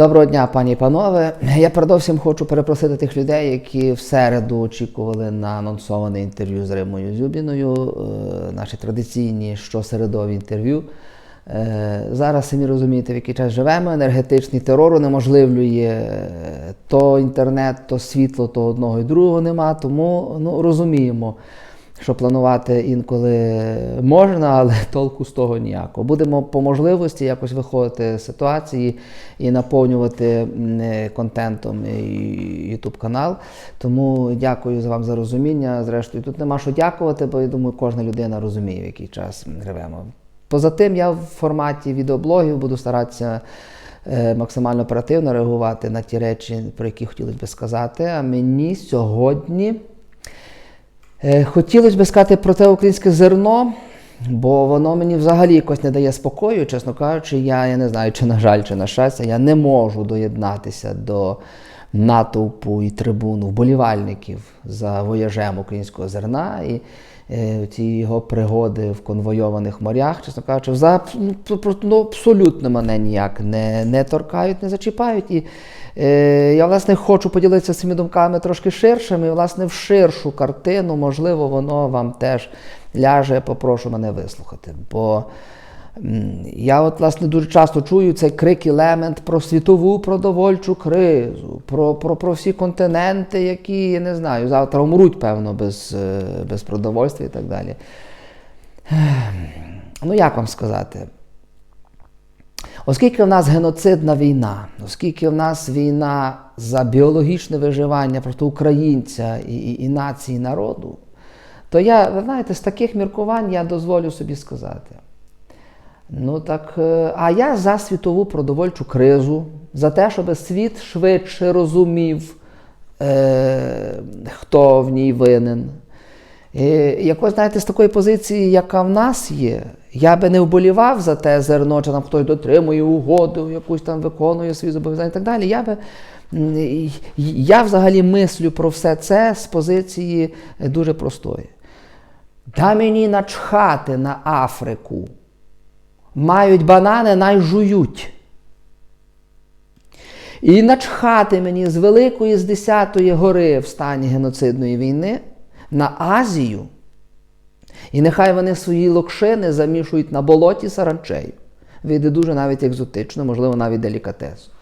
Доброго дня, пані і панове. Я передовсім хочу перепросити тих людей, які в середу очікували на анонсоване інтерв'ю з Римою Зюбіною, е, наші традиційні щосередові інтерв'ю. Е, Зараз самі розумієте, в який час живемо. Енергетичний терор унеможливлює е, то інтернет, то світло, то одного і другого нема. Тому ну, розуміємо, що планувати інколи можна, але толку з того ніякого. Будемо по можливості якось виходити з ситуації і наповнювати контентом YouTube канал. Тому дякую вам за розуміння. Зрештою, тут нема що дякувати, бо я думаю, кожна людина розуміє, в який час живемо. Поза тим, я в форматі відеоблогів буду старатися е, максимально оперативно реагувати на ті речі, про які хотілося би сказати. А мені сьогодні. Е, Хотілося б сказати про те українське зерно, бо воно мені взагалі якось не дає спокою, чесно кажучи, я, я не знаю, чи на жаль, чи на щастя, я не можу доєднатися до натовпу і трибуну вболівальників за вояжем українського зерна. І е, ці його пригоди в конвойованих морях, чесно кажучи, вза- ну, ну, абсолютно мене ніяк не, не торкають, не зачіпають. І е, я, власне, хочу поділитися своїми думками трошки ширшими, власне, в ширшу картину, можливо, воно вам теж ляже, попрошу мене вислухати. Бо я от, власне, дуже часто чую цей крик і лемент про світову продовольчу кризу, про, про, про всі континенти, які, я не знаю, завтра умруть, певно, без, е, без продовольства і так далі. Ну, як вам сказати? Оскільки в нас геноцидна війна, оскільки в нас війна за біологічне виживання проти українця і, і, і нації і народу, то я, ви знаєте, з таких міркувань я дозволю собі сказати. Ну так, е, а я за світову продовольчу кризу, за те, щоб світ швидше розумів, е, хто в ній винен. І якось, знаєте, з такої позиції, яка в нас є, я би не вболівав за те зерно, чи там хтось дотримує угоду, якусь там виконує свої зобов'язання і так далі. Я би я взагалі мислю про все це з позиції дуже простої. Та мені начхати на Африку. Мають банани, най жують. І начхати мені з великої з 10-ї гори в стані геноцидної війни на Азію. І нехай вони свої локшини замішують на болоті саранчею. Вийде дуже навіть екзотично, можливо, навіть делікатесно.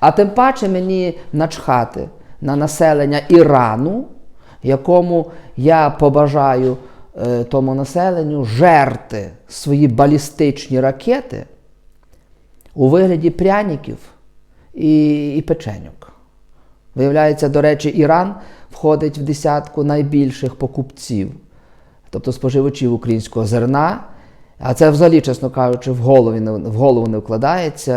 А тим паче мені начхати на населення Ірану, якому я побажаю е, тому населенню жерти свої балістичні ракети у вигляді пряників і, і печеньок. Виявляється, до речі, Іран входить в десятку найбільших покупців, тобто споживачів українського зерна. А це взагалі, чесно кажучи, в голові в голову не вкладається,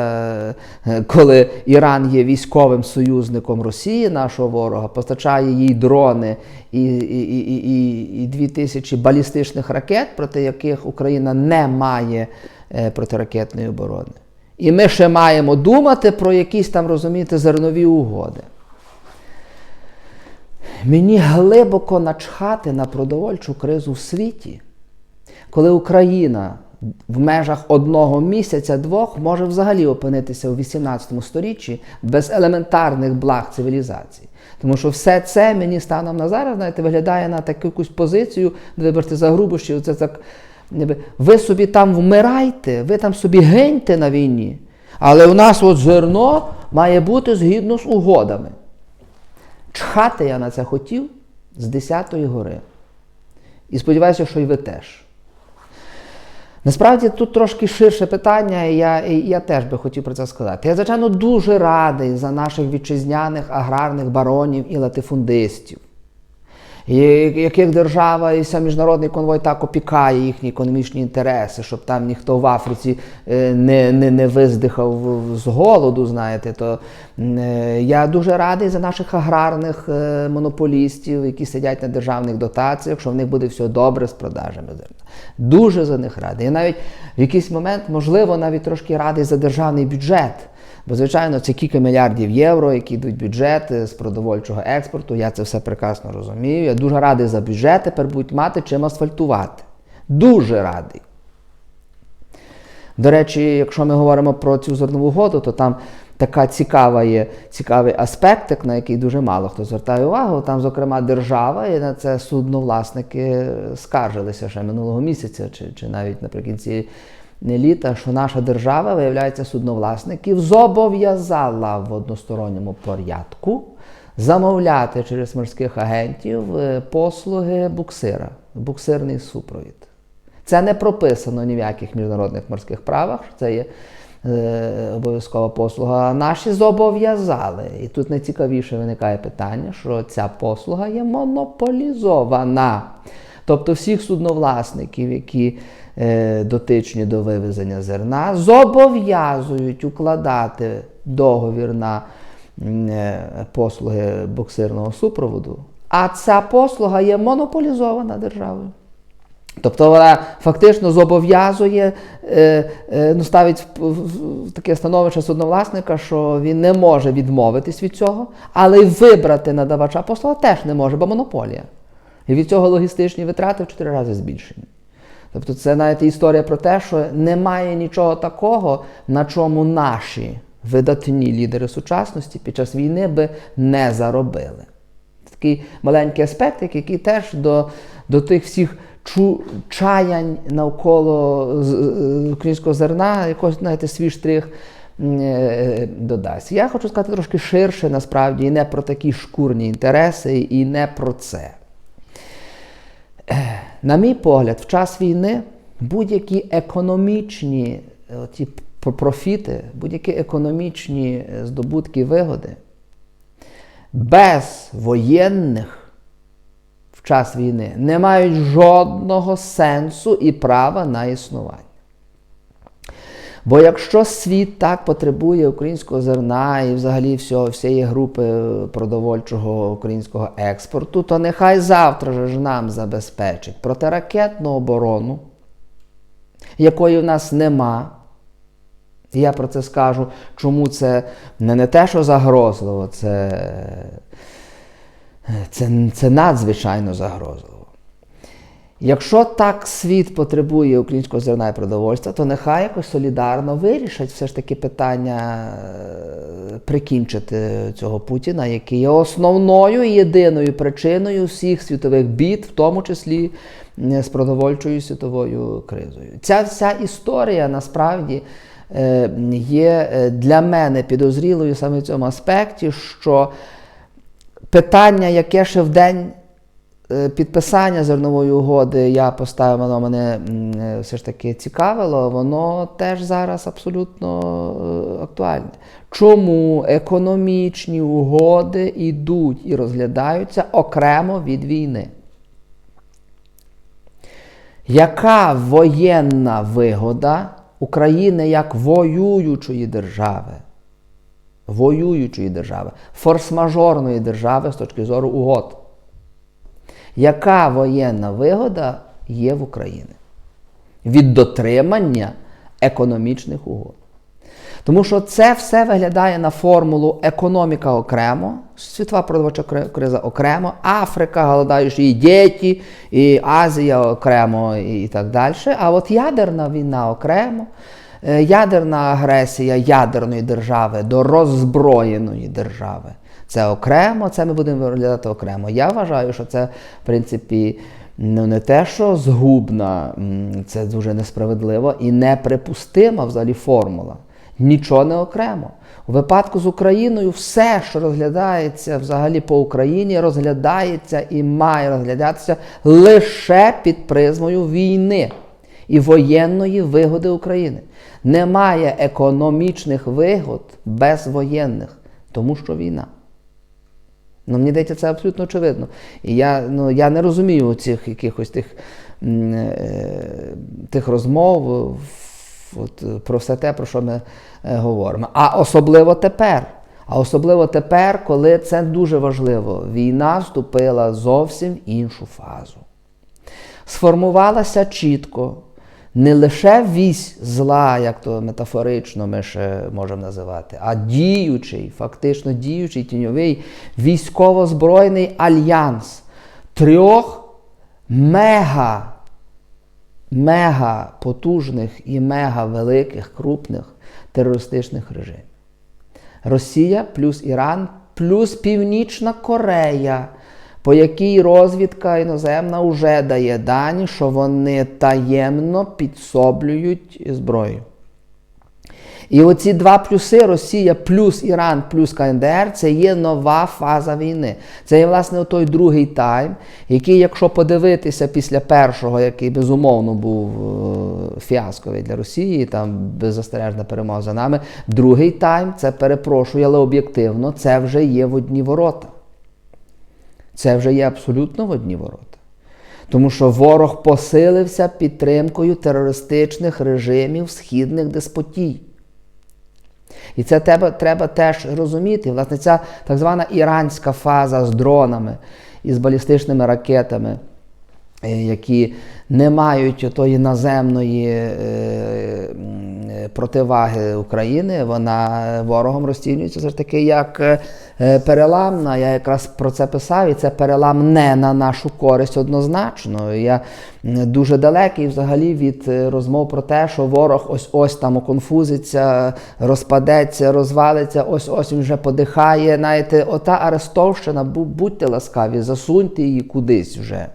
е, коли Іран є військовим союзником Росії, нашого ворога, постачає їй дрони і, і, і, і, і 2000 балістичних ракет, проти яких Україна не має е, протиракетної оборони. І ми ще маємо думати про якісь там, розумієте, зернові угоди. Мені глибоко начхати на продовольчу кризу в світі, коли Україна в межах одного місяця, двох може взагалі опинитися у 18 сторіччі без елементарних благ цивілізації. Тому що все це мені станом на зараз, знаєте, виглядає на таку якусь позицію, де виберте за грубощі, це так. Ви собі там вмирайте, ви там собі гиньте на війні, але у нас от зерно має бути згідно з угодами. Чхати я на це хотів з 10-ї гори. І сподіваюся, що і ви теж. Насправді тут трошки ширше питання, і я, і я теж би хотів про це сказати. Я, звичайно, дуже радий за наших вітчизняних аграрних баронів і латифундистів, і яких держава і сам міжнародний конвой так опікає їхні економічні інтереси, щоб там ніхто в Африці е, не, не, не виздихав з голоду, знаєте, то е, я дуже радий за наших аграрних е, монополістів, які сидять на державних дотаціях, що в них буде все добре з продажами зерна. Дуже за них радий. Я навіть в якийсь момент, можливо, навіть трошки радий за державний бюджет. Бо, звичайно, це кілька мільярдів євро, які йдуть в бюджет е, з продовольчого експорту. Я це все прекрасно розумію. Я дуже радий за бюджет, тепер будуть мати чим асфальтувати. Дуже радий. До речі, якщо ми говоримо про цю зернову угоду, то там така цікава є, цікавий аспект, на який дуже мало хто звертає увагу. Там, зокрема, держава, і на це судновласники скаржилися ще минулого місяця, чи, чи навіть наприкінці літа, що наша держава, виявляється, судновласників зобов'язала в односторонньому порядку замовляти через морських агентів е, послуги буксира, буксирний супровід. Це не прописано ні в яких міжнародних морських правах, це є е, обов'язкова послуга. Наші зобов'язали. І тут найцікавіше виникає питання, що ця послуга є монополізована. Тобто всіх судновласників, які дотичні до вивезення зерна, зобов'язують укладати договір на е, послуги буксирного супроводу, а ця послуга є монополізована державою. Тобто вона фактично зобов'язує, е, е, ну, ставить в, таке становище судновласника, що він не може відмовитись від цього, але й вибрати надавача послуги теж не може, бо монополія. І від цього логістичні витрати в 4 рази збільшені. Тобто це навіть історія про те, що немає нічого такого, на чому наші видатні лідери сучасності під час війни би не заробили. Такий маленький аспект, який теж до, до тих всіх чу, чаянь навколо українського зерна, якось, знаєте, свій штрих е, додасть. Я хочу сказати трошки ширше, насправді, і не про такі шкурні інтереси, і не про це. На мій погляд, в час війни будь-які економічні ті профіти, будь-які економічні здобутки вигоди без воєнних в час війни не мають жодного сенсу і права на існування. Бо якщо світ так потребує українського зерна і взагалі всього, всієї групи продовольчого українського експорту, то нехай завтра ж нам забезпечить протиракетну оборону, якої в нас нема. І я про це скажу, чому це не, не те, що загрозливо, це, це, це надзвичайно загрозливо. Якщо так світ потребує українського зерна і продовольства, то нехай якось солідарно вирішать все ж таки питання е, прикінчити цього Путіна, який є основною і єдиною причиною всіх світових бід, в тому числі з продовольчою світовою кризою. Ця вся історія насправді е, є е, для мене підозрілою саме в цьому аспекті, що питання, яке ще в день. Підписання зернової угоди я поставив, воно мене все ж таки цікавило, воно теж зараз абсолютно актуальне. Чому економічні угоди йдуть і розглядаються окремо від війни? Яка воєнна вигода України як воюючої держави? Воюючої держави, форс-мажорної держави з точки зору угод? Яка воєнна вигода є в Україні від дотримання економічних угод? Тому що це все виглядає на формулу економіка окремо, світова продовольча криза окремо, Африка, голодаючі і діти, і Азія окремо, і так далі. А от ядерна війна окремо, ядерна агресія ядерної держави до роззброєної держави. Це окремо, це ми будемо розглядати окремо. Я вважаю, що це, в принципі, ну, не те, що згубна, це дуже несправедливо і неприпустима взагалі формула. Нічого не окремо. У випадку з Україною все, що розглядається взагалі по Україні, розглядається і має розглядатися лише під призмою війни і воєнної вигоди України. Немає економічних вигод без воєнних, тому що війна. Ну, Мені здається, це абсолютно очевидно. І я ну, я не розумію цих якихось тих е, тих розмов от, про все те, про що ми е, говоримо. А особливо тепер. А особливо тепер, коли це дуже важливо, війна вступила зовсім іншу фазу. Сформувалася чітко не лише вісь зла, як то метафорично ми ще можемо називати, а діючий, фактично діючий тіньовий військово-збройний альянс трьох мега, мега потужних і мега великих крупних терористичних режимів. Росія плюс Іран, плюс Північна Корея, по якій розвідка іноземна вже дає дані, що вони таємно підсоблюють зброю. І оці два плюси Росія плюс Іран плюс КНДР це є нова фаза війни. Це є власне той другий тайм, який, якщо подивитися після першого, який безумовно був е, фіасковий для Росії, там беззастережна перемога за нами. Другий тайм це перепрошую, але об'єктивно, це вже є в одні ворота. Це вже є абсолютно в одні ворота. Тому що ворог посилився підтримкою терористичних режимів східних деспотій. І це треба, треба теж розуміти. Власне, ця так звана іранська фаза з дронами і з балістичними ракетами, які не мають тої наземної е, противаги України, вона ворогом розцінюється все ж таки як е, переламна. Я якраз про це писав, і це перелам не на нашу користь однозначно. Я дуже далекий взагалі від е, розмов про те, що ворог ось ось там оконфузиться, розпадеться, розвалиться, ось ось він вже подихає. Знаєте, ота Арестовщина, будьте ласкаві, засуньте її кудись вже.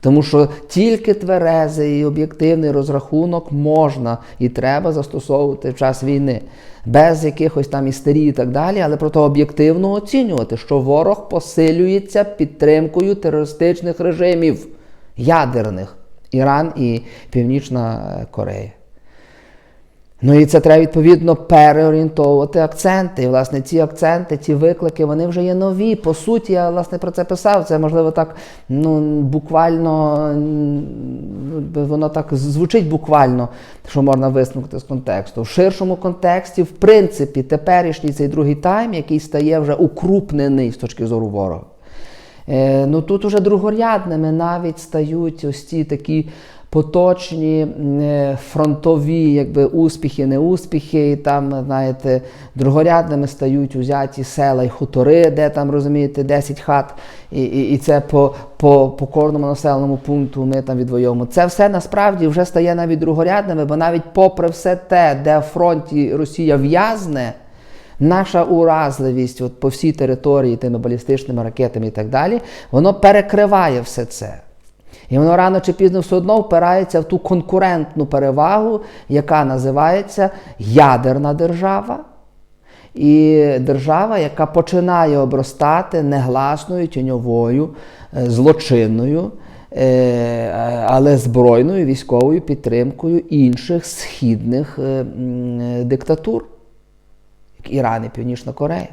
Тому що тільки тверезий і об'єктивний розрахунок можна і треба застосовувати в час війни, без якихось там істерій і так далі, але проте об'єктивно оцінювати, що ворог посилюється підтримкою терористичних режимів ядерних Іран і Північна Корея. Ну і це треба відповідно переорієнтовувати акценти. І, власне, ці акценти, ці виклики, вони вже є нові. По суті, я власне про це писав. Це можливо так ну, буквально воно так звучить буквально, що можна висновити з контексту. В ширшому контексті, в принципі, теперішній цей другий тайм, який стає вже укрупнений з точки зору ворога. Е, ну тут уже другорядними навіть стають ось ці такі поточні е, фронтові якби, успіхи, неуспіхи. І там, знаєте, другорядними стають узяті села і хутори, де там, розумієте, 10 хат, і, і, і це по, по, по кожному населеному пункту ми там відвоюємо. Це все насправді вже стає навіть другорядними, бо навіть попри все те, де в фронті Росія в'язне. Наша уразливість от, по всій території тими балістичними ракетами і так далі, воно перекриває все це. І воно рано чи пізно все одно впирається в ту конкурентну перевагу, яка називається ядерна держава. І держава, яка починає обростати негласною тіньовою, е, злочинною, е, але збройною військовою підтримкою інших східних е, е, диктатур як Іран і Північна Корея.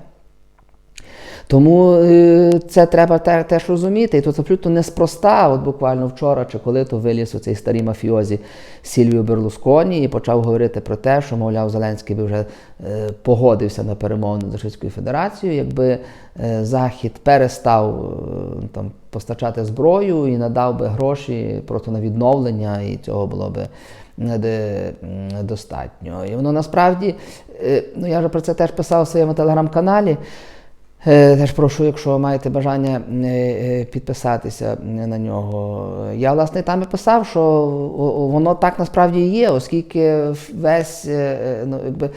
Тому е, це треба теж розуміти. І тут абсолютно неспроста, от буквально вчора чи коли то виліз оцей старий мафіозі Сільвіо Берлусконі і почав говорити про те, що, мовляв, Зеленський би вже е, погодився на перемовини з Російською Федерацією, якби е, Захід перестав там, постачати зброю і надав би гроші просто на відновлення, і цього було би не де- м, достатньо. І воно насправді, ну я вже про це теж писав у своєму телеграм-каналі. Теж прошу, якщо маєте бажання е, е, підписатися на нього. Я, власне, там і писав, що воно так насправді є, оскільки весь, е, ну, якби,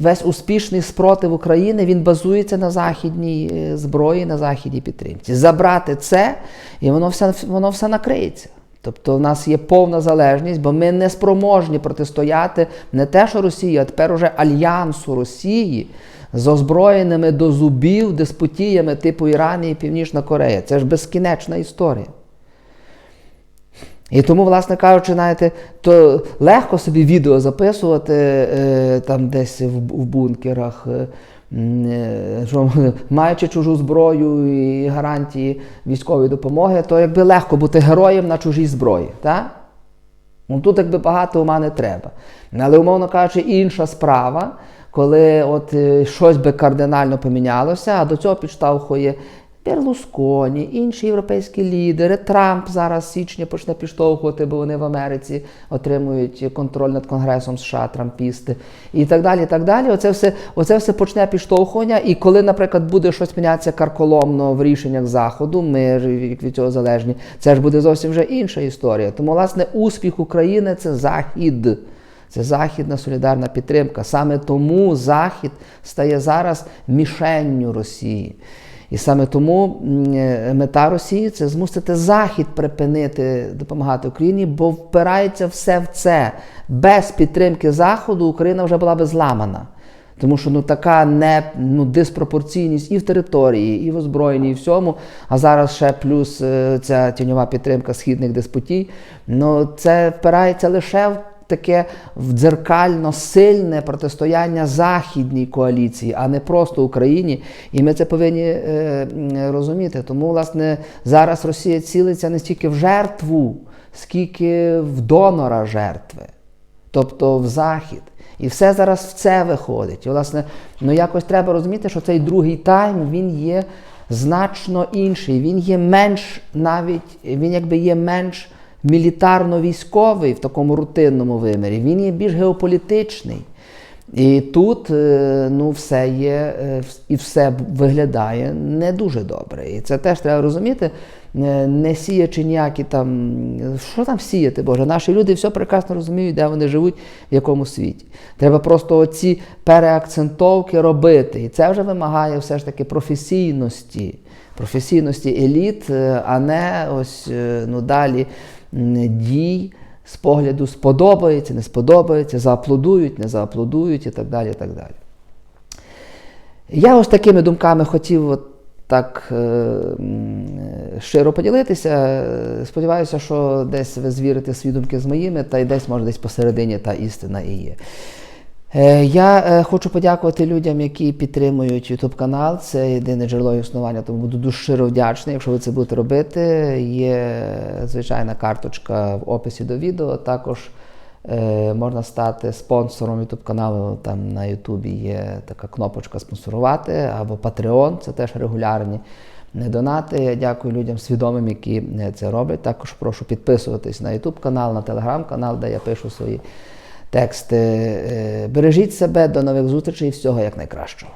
весь успішний спротив України він базується на західній зброї, на західній підтримці. Забрати це, і воно все, воно все накриється. Тобто в нас є повна залежність, бо ми не спроможні протистояти не те, що Росія, а тепер уже альянсу Росії з озброєними до зубів деспотіями типу Іран і Північна Корея. Це ж безкінечна історія. І тому, власне кажучи, знаєте, то легко собі відео записувати е, там десь в, в бункерах, е, е, що, маючи чужу зброю і гарантії військової допомоги, то якби легко бути героєм на чужій зброї. Так? Ну тут якби багато ума не треба. Але, умовно кажучи, інша справа, коли от е, щось би кардинально помінялося, а до цього підштовхує Берлусконі, інші європейські лідери, Трамп зараз січня почне підштовхувати, бо вони в Америці отримують контроль над Конгресом США, Трампісти і так далі. і так далі. Оце все, оце все почне підштовхування. І коли, наприклад, буде щось мінятися карколомно в рішеннях Заходу, ми від цього залежні, це ж буде зовсім вже інша історія. Тому, власне, успіх України це Захід. Це західна солідарна підтримка. Саме тому Захід стає зараз мішенню Росії. І саме тому е, мета Росії це змусити Захід припинити допомагати Україні, бо впирається все в це. Без підтримки Заходу Україна вже була би зламана. Тому що ну така не ну, диспропорційність і в території, і в озброєнні, і всьому. А зараз ще плюс е, ця тіньова підтримка східних деспотій. Ну це впирається лише в таке дзеркально сильне протистояння західній коаліції, а не просто Україні. І ми це повинні е, розуміти. Тому, власне, зараз Росія цілиться не стільки в жертву, скільки в донора жертви тобто в захід. І все зараз в це виходить. І, власне, ну якось треба розуміти, що цей другий тайм він є значно інший. Він є менш навіть, він якби є менш мілітарно-військовий в такому рутинному вимірі. Він є більш геополітичний. І тут е, ну, все є, е, і все виглядає не дуже добре. І це теж треба розуміти, е, не сіячи ніякі там, що там сіяти, Боже, наші люди все прекрасно розуміють, де вони живуть, в якому світі. Треба просто оці переакцентовки робити. І це вже вимагає все ж таки професійності, професійності еліт, е, а не ось е, ну, далі дій з погляду сподобається, не сподобається, зааплодують, не зааплодують і так далі. І так далі. Я ось такими думками хотів от так е, щиро поділитися. Сподіваюся, що десь ви звірите свої думки з моїми, та й десь, може, десь посередині та істина і є. Е, Я е, хочу подякувати людям, які підтримують YouTube канал. Це єдине джерело існування, тому буду дуже щиро вдячний, якщо ви це будете робити. Є звичайна карточка в описі до відео. Також е, можна стати спонсором YouTube каналу. Там на YouTube є така кнопочка спонсорувати або Patreon, це теж регулярні донати. Я дякую людям свідомим, які е, це роблять. Також прошу підписуватись на YouTube канал, на Telegram канал, де я пишу свої тексти. Е, е, Бережіть себе, до нових зустрічей всього як найкращого.